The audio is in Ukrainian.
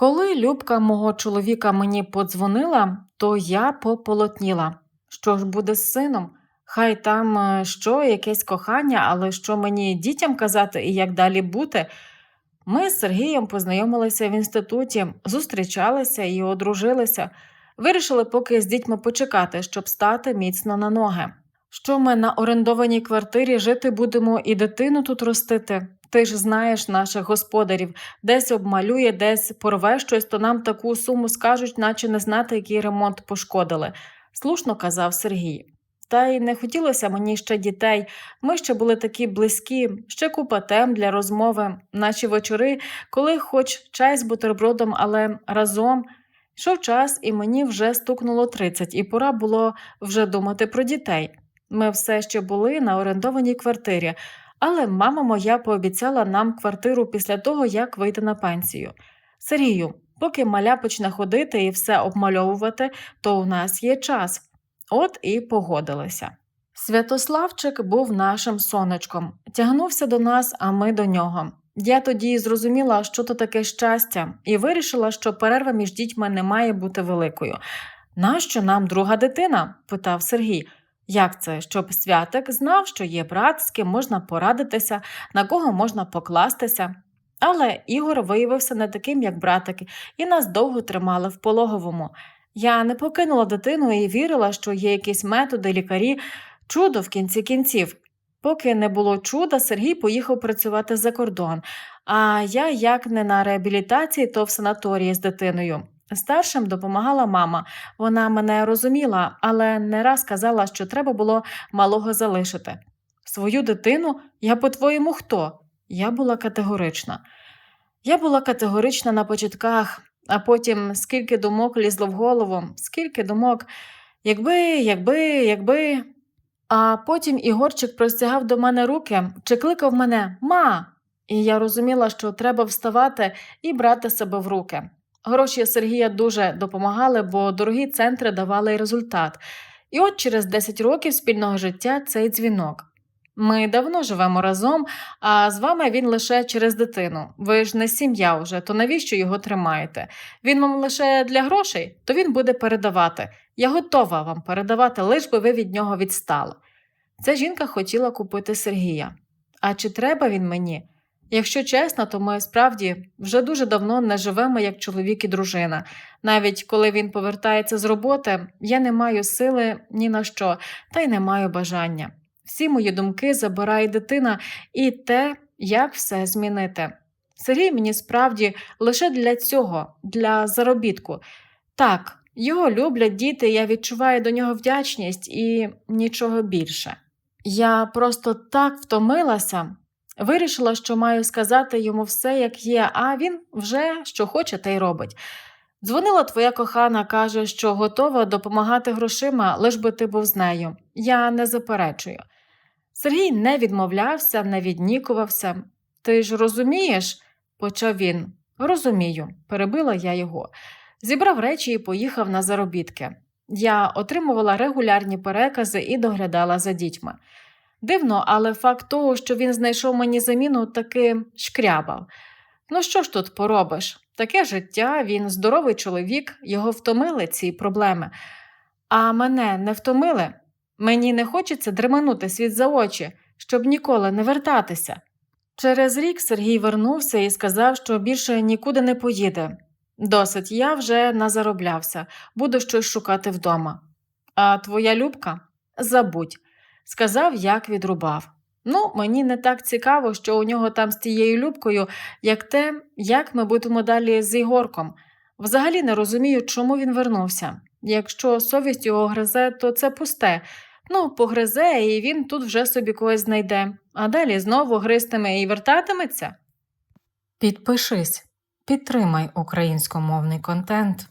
Коли Любка мого чоловіка мені подзвонила, то я пополотніла. Що ж буде з сином? Хай там е, що, якесь кохання, але що мені дітям казати і як далі бути? Ми з Сергієм познайомилися в інституті, зустрічалися і одружилися. Вирішили поки з дітьми почекати, щоб стати міцно на ноги. Що ми на орендованій квартирі жити будемо і дитину тут ростити? Ти ж знаєш наших господарів, десь обмалює, десь порве щось, то нам таку суму скажуть, наче не знати, який ремонт пошкодили, слушно казав Сергій. Та й не хотілося мені ще дітей. Ми ще були такі близькі, ще купа тем для розмови, наші вечори, коли хоч чай з бутербродом, але разом. Йшов час, і мені вже стукнуло 30, і пора було вже думати про дітей. Ми все ще були на орендованій квартирі, але мама моя пообіцяла нам квартиру після того, як вийти на пенсію. Сергію, поки маля почне ходити і все обмальовувати, то у нас є час. От і погодилися. Святославчик був нашим сонечком, тягнувся до нас, а ми до нього. Я тоді зрозуміла, що то таке щастя, і вирішила, що перерва між дітьми не має бути великою. Нащо нам друга дитина? питав Сергій. Як це, щоб святик знав, що є брат, з ким можна порадитися, на кого можна покластися? Але Ігор виявився не таким, як братик, і нас довго тримали в пологовому. Я не покинула дитину і вірила, що є якісь методи, лікарі, чудо в кінці кінців. Поки не було чуда, Сергій поїхав працювати за кордон, а я, як не на реабілітації, то в санаторії з дитиною. Старшим допомагала мама. Вона мене розуміла, але не раз казала, що треба було малого залишити. Свою дитину я, по-твоєму, хто? Я була категорична. Я була категорична на початках, а потім скільки думок лізло в голову, скільки думок, якби, якби, якби. А потім Ігорчик простягав до мене руки чи кликав мене Ма. І я розуміла, що треба вставати і брати себе в руки. Гроші Сергія дуже допомагали, бо дорогі центри давали результат. І от через 10 років спільного життя цей дзвінок. Ми давно живемо разом, а з вами він лише через дитину. Ви ж не сім'я вже, то навіщо його тримаєте? Він вам лише для грошей, то він буде передавати. Я готова вам передавати, лиш би ви від нього відстали. Ця жінка хотіла купити Сергія. А чи треба він мені? Якщо чесно, то ми справді вже дуже давно не живемо як чоловік і дружина. Навіть коли він повертається з роботи, я не маю сили ні на що, та й не маю бажання. Всі мої думки забирає дитина і те, як все змінити. Сергій мені справді лише для цього, для заробітку. Так, його люблять діти, я відчуваю до нього вдячність і нічого більше. Я просто так втомилася, вирішила, що маю сказати йому все, як є, а він вже що хоче, та й робить. Дзвонила твоя кохана, каже, що готова допомагати грошима, лиш би ти був з нею. Я не заперечую. Сергій не відмовлявся, не віднікувався. Ти ж розумієш, почав він. Розумію, перебила я його. Зібрав речі і поїхав на заробітки. Я отримувала регулярні перекази і доглядала за дітьми. Дивно, але факт того, що він знайшов мені заміну, таки шкрябав. Ну що ж тут поробиш? Таке життя, він здоровий чоловік, його втомили ці проблеми. А мене не втомили. Мені не хочеться дременути світ за очі, щоб ніколи не вертатися. Через рік Сергій вернувся і сказав, що більше нікуди не поїде. Досить, я вже назароблявся, буду щось шукати вдома. А твоя Любка? Забудь, сказав, як відрубав. Ну, мені не так цікаво, що у нього там з тією Любкою, як те, як ми будемо далі з Ігорком. Взагалі не розумію, чому він вернувся. Якщо совість його гризе, то це пусте. Ну, погризе, і він тут вже собі когось знайде, а далі знову гристиме і вертатиметься. Підпишись, підтримай українськомовний контент.